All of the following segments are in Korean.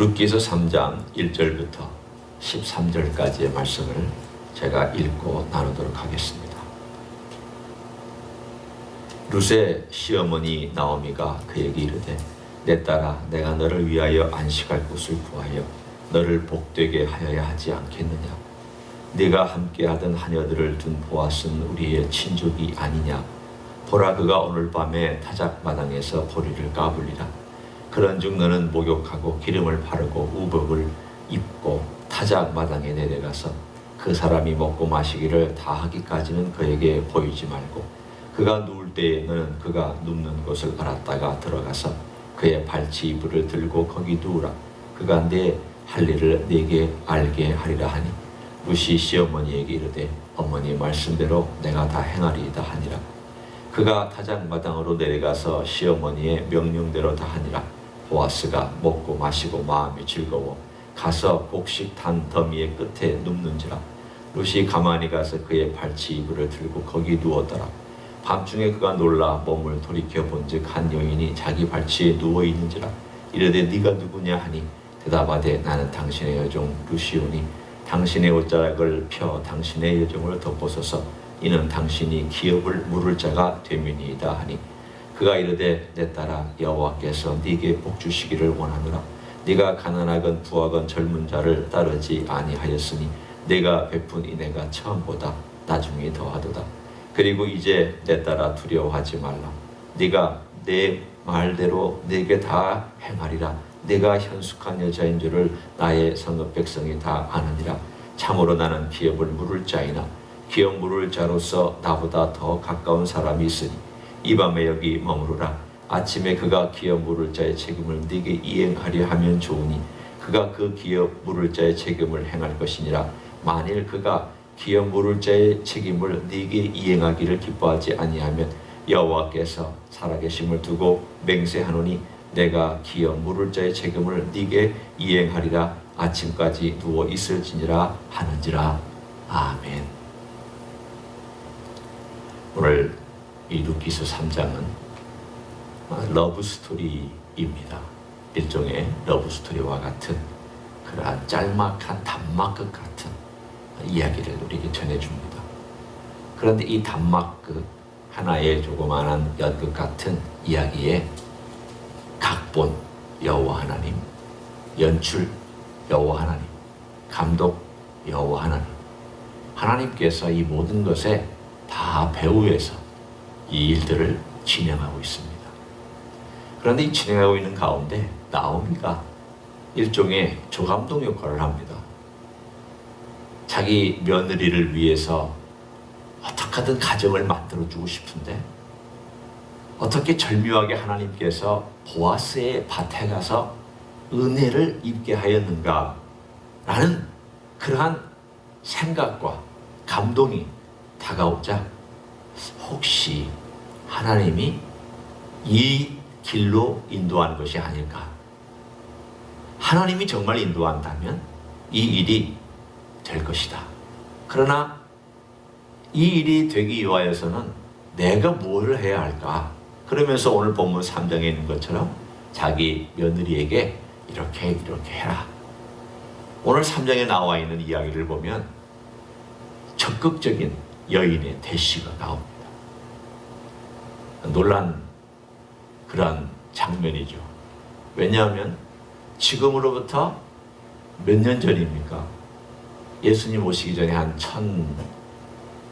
룻기서 3장 1절부터 13절까지의 말씀을 제가 읽고 나누도록 하겠습니다. 룻의 시어머니 나오미가 그에게 이르되 내 딸아 내가 너를 위하여 안식할 곳을 구하여 너를 복되게 하여야 하지 않겠느냐? 네가 함께하던 하녀들을 둔 보았은 우리의 친족이 아니냐? 보라 그가 오늘 밤에 타작 마당에서 보리를 까불리라 그런즉 너는 목욕하고 기름을 바르고 우복을 입고 타작 마당에 내려가서 그 사람이 먹고 마시기를 다 하기까지는 그에게 보이지 말고 그가 누울 때에 너는 그가 눕는 곳을 알았다가 들어가서 그의 발치 이불을 들고 거기 누우라. 그가 내 할 일을 네게 알게 하리라 하니 루시 시어머니에게 이르되 어머니 말씀대로 내가 다 행하리이다 하니라. 그가 타작 마당으로 내려가서 시어머니의 명령대로 다 하니라 보아스가 먹고 마시고 마음이 즐거워 가서 곡식 단 더미의 끝에 눕는지라. 룻이 가만히 가서 그의 발치 이불을 들고 거기 누웠더라. 밤중에 그가 놀라 몸을 돌이켜 본즉 한 여인이 자기 발치에 누워 있는지라. 이르되 네가 누구냐 하니? 대답하되 나는 당신의 여종 루시오니 당신의 옷자락을 펴 당신의 여종을 덮어서서. 이는 당신이 기업을 물을 자가 되미니이다 하니 그가 이르되 내 딸아 여호와께서 네게 복 주시기를 원하노라. 네가 가난하건 부하건 젊은 자를 따르지 아니하였으니 내가 베푼 이내가 처음보다 나중에 더하도다. 그리고 이제 내 딸아 두려워하지 말라. 네가 내 말대로 내게 다 행하리라. 내가 현숙한 여자인 줄을 나의 성읍 백성이 다 아느니라. 참으로 나는 기업을 물을 자이나 기업 물을 자로서 나보다 더 가까운 사람이 있으니 이 밤에 여기 머무르라. 아침에 그가 기업 물을 자의 책임을 네게 이행하려 하면 좋으니 그가 그 기업 물을 자의 책임을 행할 것이니라. 만일 그가 기업 물을 자의 책임을 네게 이행하기를 기뻐하지 아니하면 여호와께서 살아계심을 두고 맹세하노니 내가 기업 물을 자의 책임을 네게 이행하리라. 아침까지 누워 있을지니라 하는지라. 아멘. 오늘 이 루키스 3장은 러브 스토리입니다. 일종의 러브 스토리와 같은 그러한 짤막한 단막극 같은 이야기를 우리에게 전해줍니다. 그런데 이 단막극 하나의 조그마한 연극 같은 이야기에 각본 여호와 하나님, 연출 여호와 하나님, 감독 여호와 하나님, 하나님께서 이 모든 것에 다 배후에서 이 일들을 진행하고 있습니다. 그런데 이 진행하고 있는 가운데 나오미가 일종의 조감독 역할을 합니다. 자기 며느리를 위해서 어떻게든 가정을 만들어주고 싶은데 어떻게 절묘하게 하나님께서 보아스의 밭에 가서 은혜를 입게 하였는가 라는 그러한 생각과 감동이 다가오자 혹시 하나님이 이 길로 인도하는 것이 아닐까 하나님이 정말 인도한다면 이 일이 될 것이다 그러나 이 일이 되기 위하여서는 내가 뭘 해야 할까 그러면서 오늘 본문 3장에 있는 것처럼 자기 며느리에게 이렇게 이렇게 해라. 오늘 3장에 나와 있는 이야기를 보면 적극적인 여인의 대시가 나옵니다. 놀란 그러한 장면이죠. 왜냐하면 지금으로부터 몇 년 전입니까? 예수님 오시기 전에 한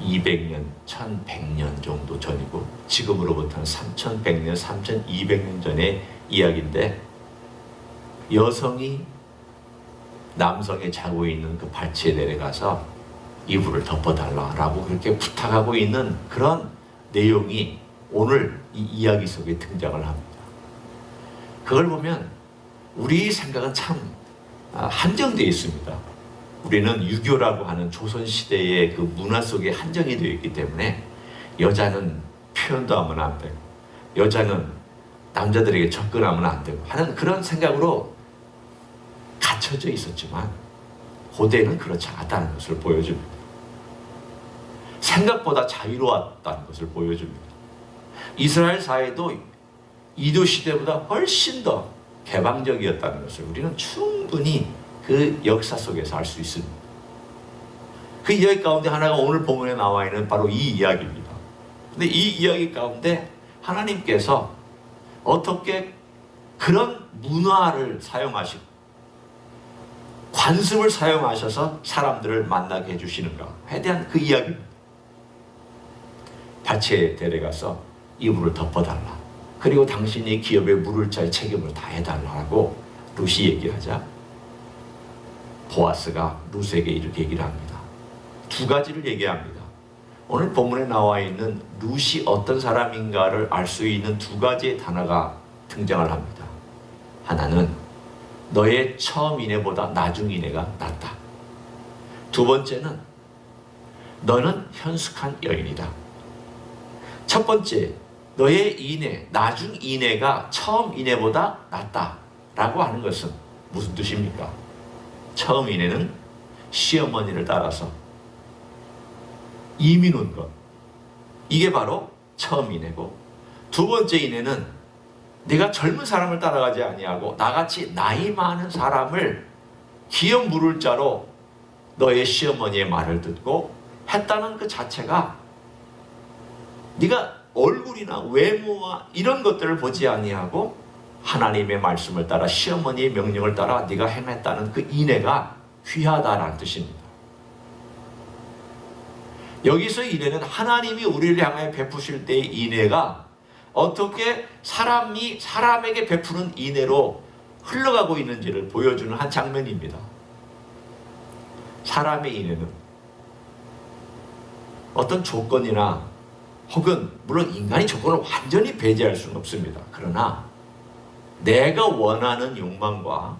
200년, 1100년 정도 전이고 지금으로부터는 3100년, 3200년 전의 이야기인데 여성이 남성이 자고 있는 그 발치에 내려가서 이불을 덮어달라라고 그렇게 부탁하고 있는 그런 내용이 오늘 이 이야기 속에 등장을 합니다. 그걸 보면 우리 생각은 참 아, 한정되어 있습니다. 우리는 유교라고 하는 조선시대의 그 문화 속에 한정이 되어 있기 때문에 여자는 표현도 하면 안 되고 여자는 남자들에게 접근하면 안 되고 하는 그런 생각으로 갇혀져 있었지만 고대는 그렇지 않았다는 것을 보여줍니다. 생각보다 자유로웠다는 것을 보여줍니다. 이스라엘 사회도 이도 시대보다 훨씬 더 개방적이었다는 것을 우리는 충분히 그 역사 속에서 알 수 있습니다. 그 이야기 가운데 하나가 오늘 본문에 나와 있는 바로 이 이야기입니다. 근데 이 이야기 가운데 하나님께서 어떻게 그런 문화를 사용하시고 관습을 사용하셔서 사람들을 만나게 해주시는가 에 대한 그 이야기입니다. 밭에 데려가서 이불을 덮어달라. 그리고 당신이 기업에 물을 자의 책임을 다 해달라고 루시 얘기하자 보아스가 루스에게 이렇게 얘기를 합니다. 두 가지를 얘기합니다. 오늘 본문에 나와 있는 루시 어떤 사람인가를 알 수 있는 두 가지의 단어가 등장을 합니다. 하나는 너의 처음 인애보다 나중 인애가 낫다. 두 번째는 너는 현숙한 여인이다. 첫 번째, 너의 인애, 나중 인애가 처음 인애보다 낫다라고 하는 것은 무슨 뜻입니까? 처음 인애는 시어머니를 따라서 이민 온 것. 이게 바로 처음 인애고 두 번째 인애는 내가 젊은 사람을 따라가지 아니하고 나같이 나이 많은 사람을 기업 물을 자로 너의 시어머니의 말을 듣고 했다는 그 자체가 네가 얼굴이나 외모와 이런 것들을 보지 아니하고 하나님의 말씀을 따라 시어머니의 명령을 따라 네가 행했다는 그 인애가 귀하다라는 뜻입니다. 여기서 인애는 하나님이 우리를 향하여 베푸실 때의 인애가 어떻게 사람이 사람에게 베푸는 인애로 흘러가고 있는지를 보여주는 한 장면입니다. 사람의 인애는 어떤 조건이나 혹은 물론 인간이 조건을 완전히 배제할 수는 없습니다. 그러나 내가 원하는 욕망과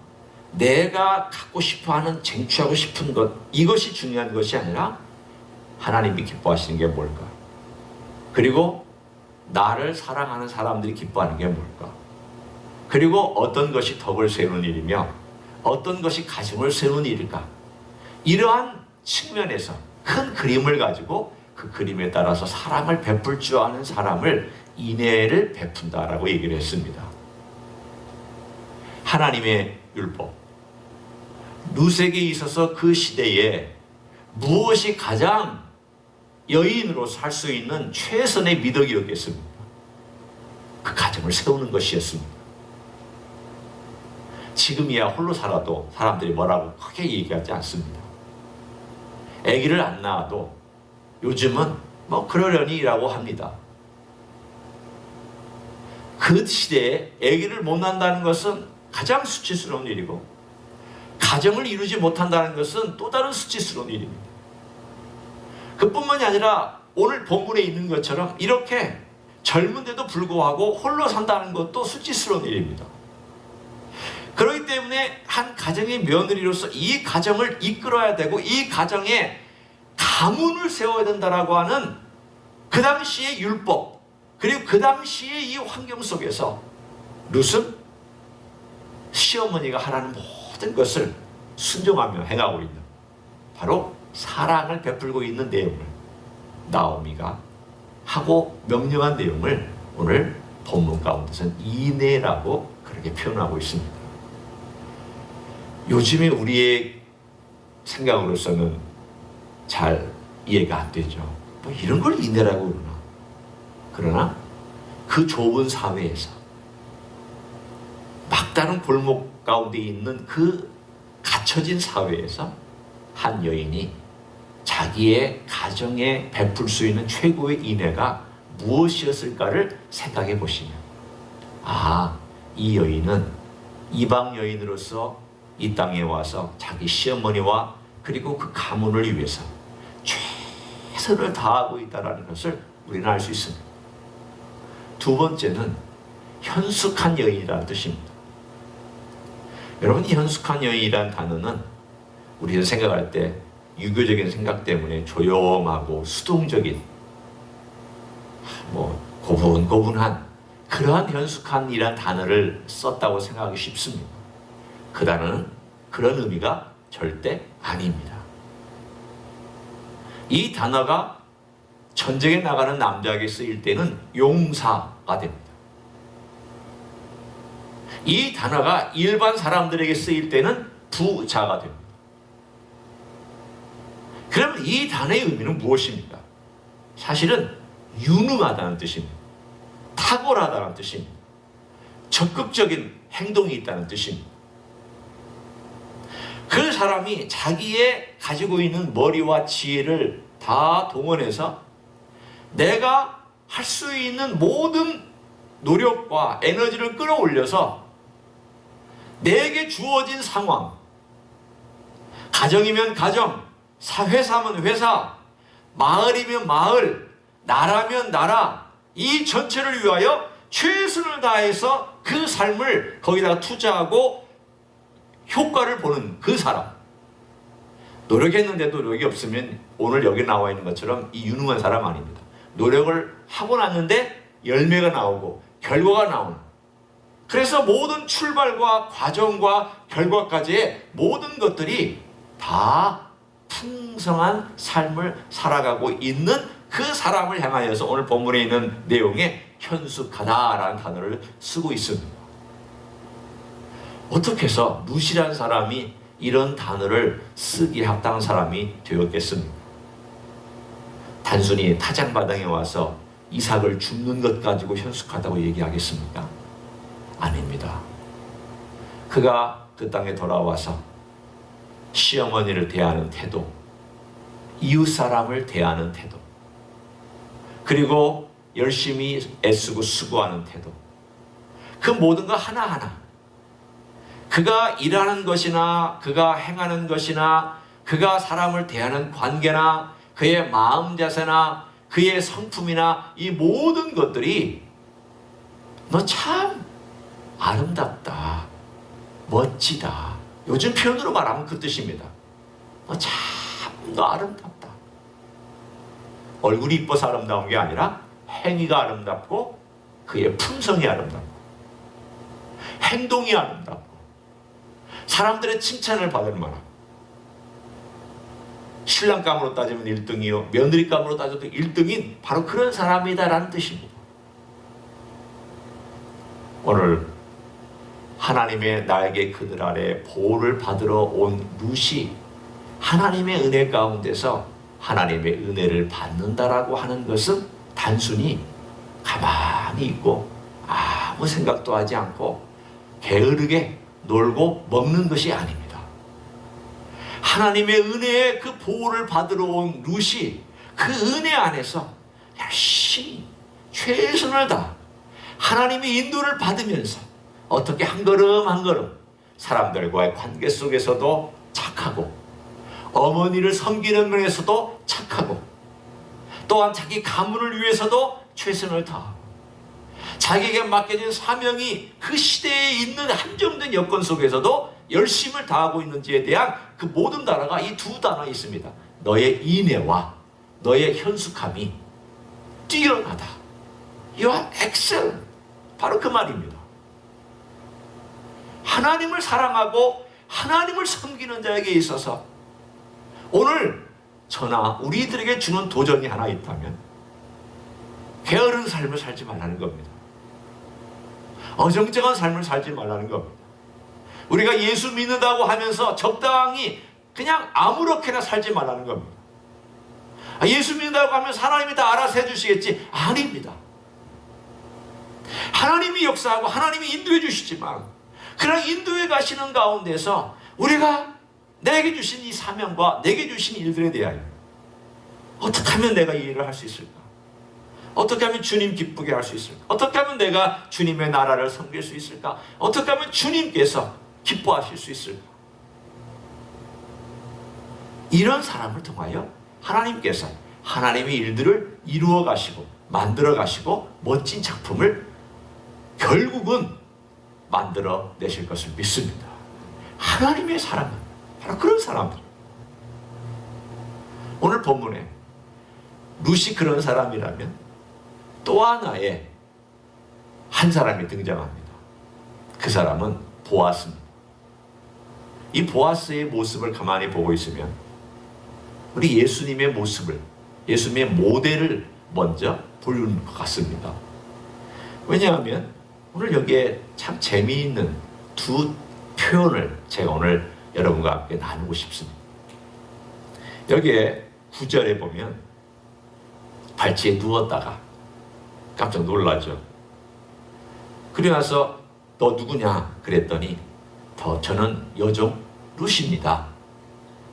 내가 갖고 싶어하는 쟁취하고 싶은 것 이것이 중요한 것이 아니라 하나님이 기뻐하시는 게 뭘까? 그리고 나를 사랑하는 사람들이 기뻐하는 게 뭘까? 그리고 어떤 것이 덕을 세우는 일이며 어떤 것이 가정을 세우는 일일까? 이러한 측면에서 큰 그림을 가지고 그 그림에 따라서 사랑을 베풀 줄 아는 사람을 인애를 베푼다라고 얘기를 했습니다. 하나님의 율법. 루색에 있어서 그 시대에 무엇이 가장 여인으로 살 수 있는 최선의 미덕이었겠습니까? 그 가정을 세우는 것이었습니다. 지금이야 홀로 살아도 사람들이 뭐라고 크게 얘기하지 않습니다. 아기를 안 낳아도 요즘은 뭐 그러려니라고 합니다. 그 시대에 아기를 못 낳는다는 것은 가장 수치스러운 일이고 가정을 이루지 못한다는 것은 또 다른 수치스러운 일입니다. 그뿐만이 아니라 오늘 본문에 있는 것처럼 이렇게 젊은데도 불구하고 홀로 산다는 것도 수치스러운 일입니다. 그렇기 때문에 한 가정의 며느리로서 이 가정을 이끌어야 되고 이 가정에 가문을 세워야 된다라고 하는 그 당시의 율법 그리고 그 당시의 이 환경 속에서 룻은 시어머니가 하라는 모든 것을 순종하며 행하고 있는 바로 사랑을 베풀고 있는 내용을 나오미가 하고 명령한 내용을 오늘 본문 가운데서는 이내라고 그렇게 표현하고 있습니다. 요즘에 우리의 생각으로서는 잘 이해가 안 되죠. 뭐 이런 걸 이내라고 그러나. 그러나 그 좁은 사회에서 막다른 골목 가운데 있는 그 갇혀진 사회에서 한 여인이 자기의 가정에 베풀 수 있는 최고의 인애가 무엇이었을까를 생각해 보시면 아, 이 여인은 이방 여인으로서 이 땅에 와서 자기 시어머니와 그리고 그 가문을 위해서 최선을 다하고 있다는 것을 우리는 알 수 있습니다. 두 번째는 현숙한 여인이라는 뜻입니다. 여러분, 이 현숙한 여인이라는 단어는 우리는 생각할 때 유교적인 생각 때문에 조용하고 수동적인 뭐 고분고분한 그러한 현숙한이란 단어를 썼다고 생각하기 쉽습니다. 그 단어는 그런 의미가 절대 아닙니다. 이 단어가 전쟁에 나가는 남자에게 쓰일 때는 용사가 됩니다. 이 단어가 일반 사람들에게 쓰일 때는 부자가 됩니다. 그러면 이 단어의 의미는 무엇입니까? 사실은 유능하다는 뜻입니다. 탁월하다는 뜻입니다. 적극적인 행동이 있다는 뜻입니다. 그 사람이 자기의 가지고 있는 머리와 지혜를 다 동원해서 내가 할 수 있는 모든 노력과 에너지를 끌어올려서 내게 주어진 상황, 가정이면 가정, 사- 회사면 회사, 마을이면 마을, 나라면 나라, 이 전체를 위하여 최선을 다해서 그 삶을 거기다가 투자하고 효과를 보는 그 사람. 노력했는데도 노력이 없으면 오늘 여기 나와 있는 것처럼 이 유능한 사람 아닙니다. 노력을 하고 났는데 열매가 나오고 결과가 나오는. 그래서 모든 출발과 과정과 결과까지의 모든 것들이 다 풍성한 삶을 살아가고 있는 그 사람을 향하여서 오늘 본문에 있는 내용에 현숙하다라는 단어를 쓰고 있습니다. 어떻게 해서 무시란 사람이 이런 단어를 쓰기에 합당한 사람이 되었겠습니까? 단순히 타장마당에 와서 이삭을 줍는 것 가지고 현숙하다고 얘기하겠습니까? 아닙니다. 그가 그 땅에 돌아와서 시어머니를 대하는 태도, 이웃 사람을 대하는 태도, 그리고 열심히 애쓰고 수고하는 태도, 그 모든 것 하나하나, 그가 일하는 것이나, 그가 행하는 것이나, 그가 사람을 대하는 관계나, 그의 마음 자세나, 그의 성품이나, 이 모든 것들이 너 참 아름답다, 멋지다. 요즘 표현으로 말하면 그 뜻입니다. 너 참 너 아름답다. 얼굴이 이뻐서 아름다운 게 아니라 행위가 아름답고 그의 품성이 아름답고 행동이 아름답고 사람들의 칭찬을 받을 만하고 신랑감으로 따지면 1등이요 며느리감으로 따져도 1등인 바로 그런 사람이다라는 뜻입니다. 오늘 하나님의 나에게 그들 아래 보호를 받으러 온 룻이 하나님의 은혜 가운데서 하나님의 은혜를 받는다라고 하는 것은 단순히 가만히 있고 아무 생각도 하지 않고 게으르게 놀고 먹는 것이 아닙니다. 하나님의 은혜의 그 보호를 받으러 온 룻이 그 은혜 안에서 열심히 최선을 다 하나님의 인도를 받으면서 어떻게 한 걸음 한 걸음 사람들과의 관계 속에서도 착하고 어머니를 섬기는 면에서도 착하고 또한 자기 가문을 위해서도 최선을 다하고 자기에게 맡겨진 사명이 그 시대에 있는 한정된 여건 속에서도 열심을 다하고 있는지에 대한 그 모든 단어가 이 두 단어에 있습니다. 너의 인애와 너의 현숙함이 뛰어나다. You are excellent. 바로 그 말입니다. 하나님을 사랑하고 하나님을 섬기는 자에게 있어서 오늘 저나 우리들에게 주는 도전이 하나 있다면 게으른 삶을 살지 말라는 겁니다. 어정쩡한 삶을 살지 말라는 겁니다. 우리가 예수 믿는다고 하면서 적당히 그냥 아무렇게나 살지 말라는 겁니다. 아, 예수 믿는다고 하면 하나님이 다 알아서 해주시겠지? 아닙니다. 하나님이 역사하고 하나님이 인도해 주시지만 그런 인도해 가시는 가운데서 우리가 내게 주신 이 사명과 내게 주신 일들에 대하여 어떻게 하면 내가 이 일을 할 수 있을까? 어떻게 하면 주님 기쁘게 할 수 있을까? 어떻게 하면 내가 주님의 나라를 섬길 수 있을까? 어떻게 하면 주님께서 기뻐하실 수 있을까? 이런 사람을 통하여 하나님께서 하나님의 일들을 이루어 가시고 만들어 가시고 멋진 작품을 결국은 만들어 내실 것을 믿습니다. 하나님의 사람은 바로 그런 사람들. 오늘 본문에 루시 그런 사람이라면 또 하나의 한 사람이 등장합니다. 그 사람은 보아스입니다. 이 보아스의 모습을 가만히 보고 있으면 우리 예수님의 모습을 예수님의 모델을 먼저 보는 것 같습니다. 왜냐하면 오늘 여기에 참 재미있는 두 표현을 제가 오늘 여러분과 함께 나누고 싶습니다. 여기에 구절에 보면 발치에 누웠다가 깜짝 놀라죠. 그리고 나서 너 누구냐 그랬더니 더 저는 여종 루시입니다.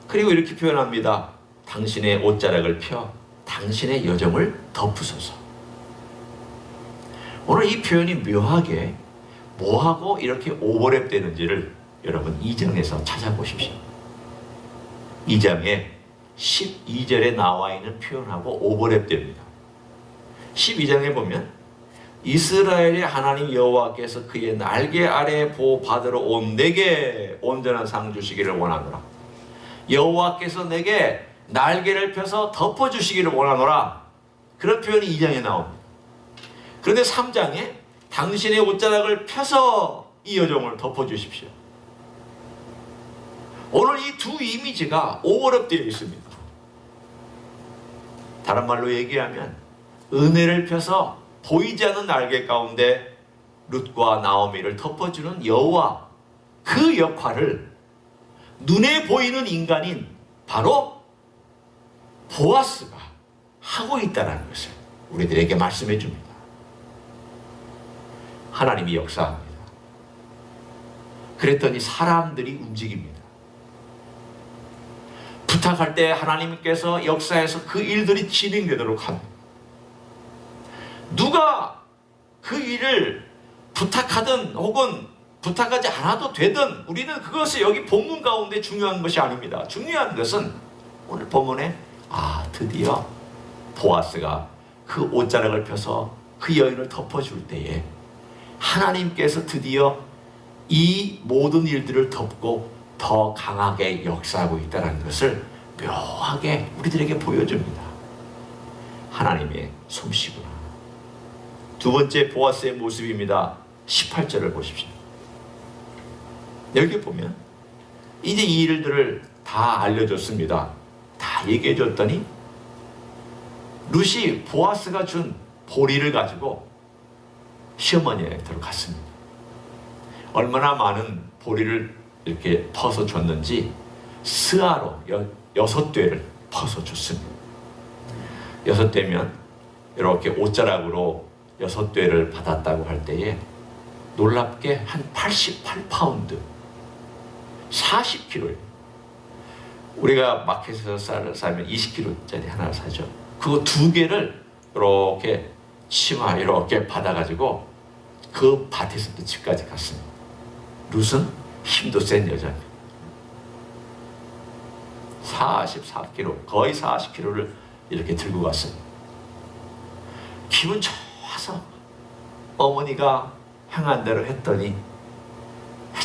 그리고 이렇게 표현합니다. 당신의 옷자락을 펴 당신의 여정을 덮으소서. 오늘 이 표현이 묘하게 뭐하고 이렇게 오버랩 되는지를 여러분 2장에서 찾아보십시오. 2장에 12절에 나와 있는 표현하고 오버랩 됩니다. 12장에 보면 이스라엘의 하나님 여호와께서 그의 날개 아래 보호 받으러 온 내게 온전한 상 주시기를 원하노라. 여호와께서 내게 날개를 펴서 덮어 주시기를 원하노라. 그런 표현이 2장에 나옵니다. 그런데 3장에 당신의 옷자락을 펴서 이 여정을 덮어 주십시오. 오늘 이 두 이미지가 오버랩되어 있습니다. 다른 말로 얘기하면 은혜를 펴서 보이지 않는 날개 가운데 룻과 나오미를 덮어주는 여호와 그 역할을 눈에 보이는 인간인 바로 보아스가 하고 있다는 것을 우리들에게 말씀해 줍니다. 하나님이 역사합니다. 그랬더니 사람들이 움직입니다. 부탁할 때 하나님께서 역사에서 그 일들이 진행되도록 합니다. 누가 그 일을 부탁하든 혹은 부탁하지 않아도 되든 우리는 그것이 여기 본문 가운데 중요한 것이 아닙니다. 중요한 것은 오늘 본문에 아 드디어 보아스가 그 옷자락을 펴서 그 여인을 덮어줄 때에 하나님께서 드디어 이 모든 일들을 덮고 더 강하게 역사하고 있다는 것을 묘하게 우리들에게 보여줍니다. 하나님의 솜씨구나. 두 번째 보아스의 모습입니다. 18절을 보십시오. 여기 보면 이제 이 일들을 다 알려줬습니다. 다 얘기해 줬더니 루시 보아스가 준 보리를 가지고 시어머니에 들어갔습니다. 얼마나 많은 보리를 이렇게 퍼서 줬는지 스아로 여, 여섯 대를 퍼서 줬습니다. 여섯 대면 이렇게 옷자락으로 여섯 대를 받았다고 할 때에 놀랍게 한 88파운드 40kg예요. 우리가 마켓에서 사면 20kg짜리 하나 사죠. 그거 두 개를 이렇게 치마 이렇게 받아가지고 그 밭에서부터 집까지 갔습니다. 룻은 힘도 센 여자입니다. 44kg, 거의 40kg를 이렇게 들고 갔습니다. 기분 좋 아서 어머니가 향한 대로 했더니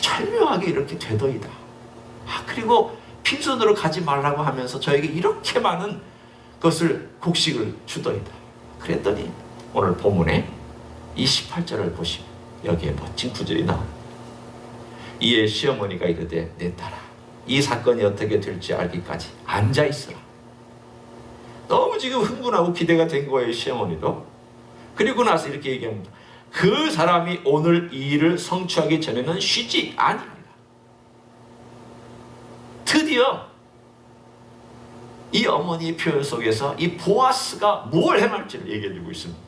절묘하게 이렇게 되더이다. 아, 그리고 빈손으로 가지 말라고 하면서 저에게 이렇게 많은 것을 곡식을 주더이다. 그랬더니 오늘 본문에 이 18절을 보시면 여기에 멋진 구절이 나옵니다. 이에 시어머니가 이르되 내 딸아 이 사건이 어떻게 될지 알기까지 앉아 있으라. 너무 지금 흥분하고 기대가 된 거예요 시어머니도. 그리고 나서 이렇게 얘기합니다. 그 사람이 오늘 이 일을 성취하기 전에는 쉬지 아니하리라. 드디어 이 어머니의 표현 속에서 이 보아스가 뭘 행할지를 얘기해주고 있습니다.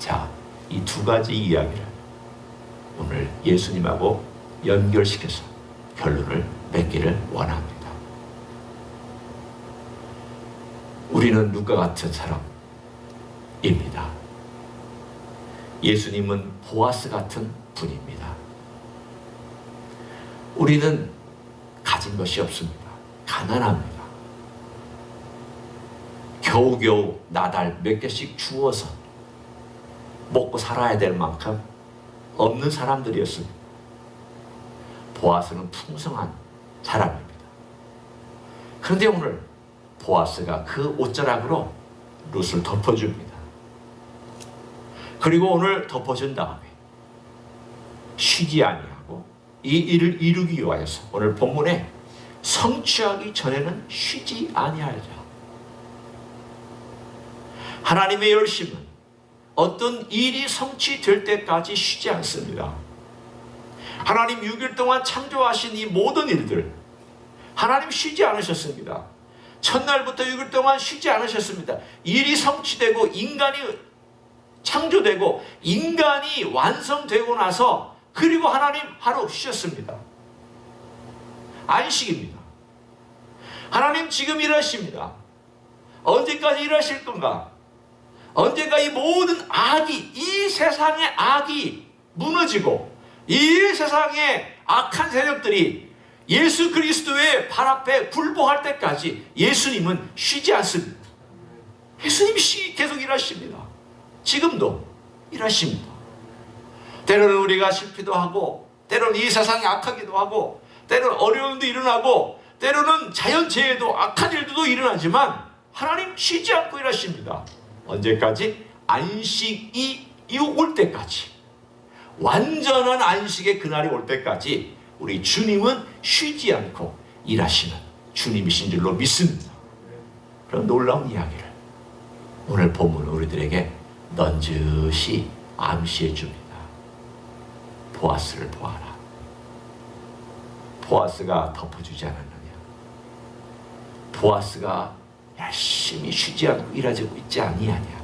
자, 이 두 가지 이야기를 오늘 예수님하고 연결시켜서 결론을 맺기를 원합니다. 우리는 누가 같은 사람 입니다. 예수님은 보아스 같은 분입니다. 우리는 가진 것이 없습니다. 가난합니다. 겨우겨우 나달 몇 개씩 주어서 먹고 살아야 될 만큼 없는 사람들이었습니다. 보아스는 풍성한 사람입니다. 그런데 오늘 보아스가 그 옷자락으로 룻을 덮어줍니다. 그리고 오늘 덮어준 다음에 쉬지 아니하고 이 일을 이루기 위하여서 오늘 본문에 성취하기 전에는 쉬지 아니하자. 하나님의 열심은 어떤 일이 성취될 때까지 쉬지 않습니다. 하나님 6일 동안 창조하신 이 모든 일들 하나님 쉬지 않으셨습니다. 첫날부터 6일 동안 쉬지 않으셨습니다. 일이 성취되고 인간이 창조되고 인간이 완성되고 나서 그리고 하나님 하루 쉬셨습니다. 안식입니다. 하나님 지금 일하십니다. 언제까지 일하실 건가? 언제까 이 모든 악이 이 세상의 악이 무너지고 이 세상의 악한 세력들이 예수 그리스도의 발 앞에 굴복할 때까지 예수님은 쉬지 않습니다. 예수님이 쉬- 계속 일하십니다. 지금도 일하십니다. 때로는 우리가 실패도 하고, 때로는 이 세상이 악하기도 하고, 때로는 어려움도 일어나고, 때로는 자연재해도 악한 일도 일어나지만 하나님 쉬지 않고 일하십니다. 언제까지? 안식이 올 때까지. 완전한 안식의 그날이 올 때까지 우리 주님은 쉬지 않고 일하시는 주님이신 줄로 믿습니다. 그런 놀라운 이야기를 오늘 본문은 우리들에게 넌지시 암시해 줍니다. 보아스를 보아라. 보아스가 덮어주지 않았느냐. 보아스가 열심히 쉬지 않고 일하고 있지 아니하냐.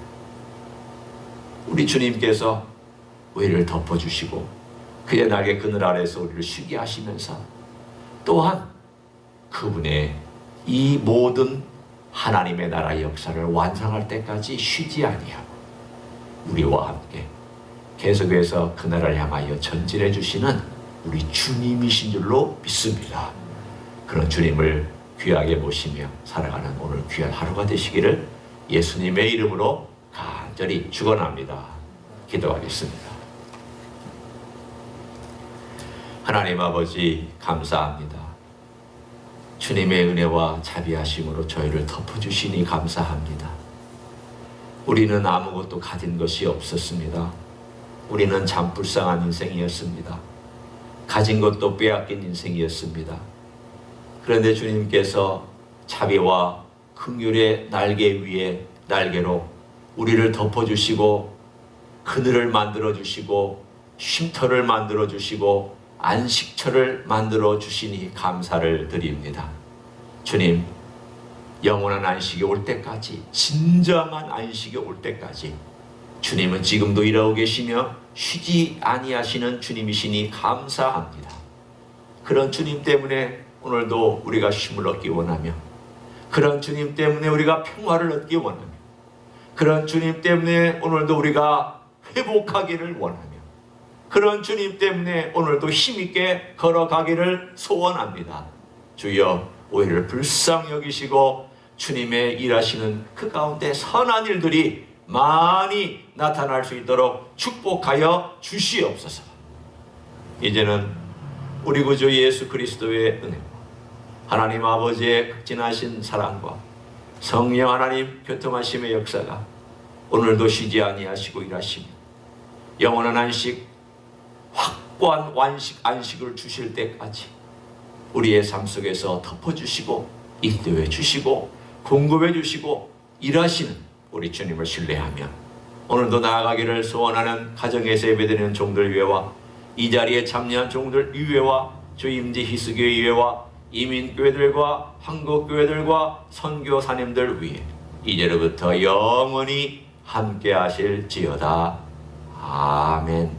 우리 주님께서 우리를 덮어주시고 그의 날개 그늘 아래서 우리를 쉬게 하시면서 또한 그분의 이 모든 하나님의 나라 역사를 완성할 때까지 쉬지 아니하고 우리와 함께 계속해서 그 나라를 향하여 전진해 주시는 우리 주님이신 줄로 믿습니다. 그런 주님을 귀하게 모시며 살아가는 오늘 귀한 하루가 되시기를 예수님의 이름으로 간절히 축원합니다. 기도하겠습니다. 하나님 아버지 감사합니다. 주님의 은혜와 자비하심으로 저희를 덮어주시니 감사합니다. 우리는 아무것도 가진 것이 없었습니다. 우리는 참 불쌍한 인생이었습니다. 가진 것도 빼앗긴 인생이었습니다. 그런데 주님께서 자비와 긍휼의 날개 위에 날개로 우리를 덮어주시고 그늘을 만들어 주시고 쉼터를 만들어 주시고 안식처를 만들어 주시니 감사를 드립니다. 주님, 영원한 안식이 올 때까지, 진정한 안식이 올 때까지 주님은 지금도 일하고 계시며 쉬지 아니하시는 주님이시니 감사합니다. 그런 주님 때문에 오늘도 우리가 쉼을 얻기 원하며 그런 주님 때문에 우리가 평화를 얻기 원하며 그런 주님 때문에 오늘도 우리가 회복하기를 원하며 그런 주님 때문에 오늘도 힘있게 걸어가기를 소원합니다. 주여 오해를 불쌍히 여기시고 주님의 일하시는 그 가운데 선한 일들이 많이 나타날 수 있도록 축복하여 주시옵소서. 이제는 우리 구주 예수 그리스도의 은혜, 하나님 아버지의 극진하신 사랑과 성령 하나님 교통하심의 역사가 오늘도 쉬지 아니하시고 일하시며 영원한 안식, 확고한 완식 안식을 주실 때까지 우리의 삶 속에서 덮어주시고 인도해 주시고 공급해 주시고 일하시는 우리 주님을 신뢰하며 오늘도 나아가기를 소원하는 가정에서 예배드리는 종들 위에와 이 자리에 참여한 종들 위에와 주임지 희수교회 위에와 이민교회들과 한국교회들과 선교사님들 위에 이제로부터 영원히 함께 하실지어다. 아멘.